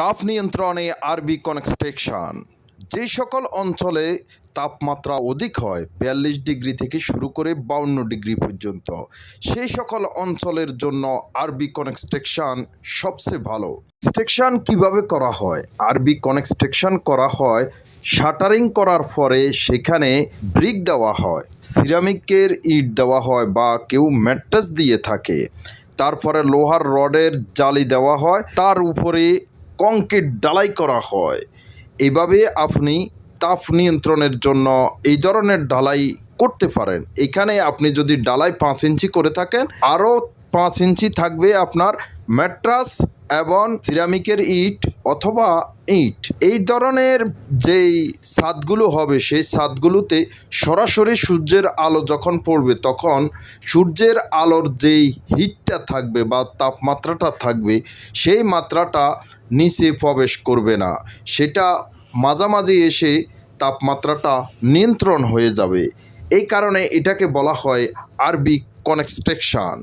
তাপ নিয়ন্ত্রণে আরবি কনস্ট্রাকশন। যে সকল অঞ্চলে তাপমাত্রা অধিক হয়, বিয়াল্লিশ ডিগ্রি থেকে শুরু করে বাউন্ন ডিগ্রি পর্যন্ত। সেই সকল অঞ্চলের জন্য আরবি কনস্ট্রাকশন সবচেয়ে ভালো। কনস্ট্রাকশন কীভাবে করা হয়? আরবি কনস্ট্রাকশন করা হয় শাটারিং করার পরে সেখানে ব্রিক দেওয়া হয়, সিরামিকের ইট দেওয়া হয় বা কেউ ম্যাট্রাস দিয়ে থাকে। তারপরে লোহার রডের জালি দেওয়া হয়। তার উপরে কংক্রিট ডালাই করা হয়। এভাবে আপনি তাপ নিয়ন্ত্রণের জন্য এই ধরনের ডালাই করতে পারেন। এখানে আপনি যদি ডালাই পাঁচ ইঞ্চি করে থাকেন, আরও পাঁচ ইঞ্চি থাকবে আপনার ম্যাট্রাস এবং সিরামিকের ইট অথবা ইট। এই ধরনের যেই ছাদগুলো হবে, সেই ছাদগুলোতে সরাসরি সূর্যের আলো যখন পড়বে, তখন সূর্যের আলোর যেই হিটটা থাকবে বা তাপমাত্রাটা থাকবে, সেই মাত্রাটা নিচে প্রবেশ করবে না। সেটা মাঝামাঝি এসে তাপমাত্রাটা নিয়ন্ত্রণ হয়ে যাবে। এই কারণে এটাকে বলা হয় আরবি কনস্ট্রাকশন।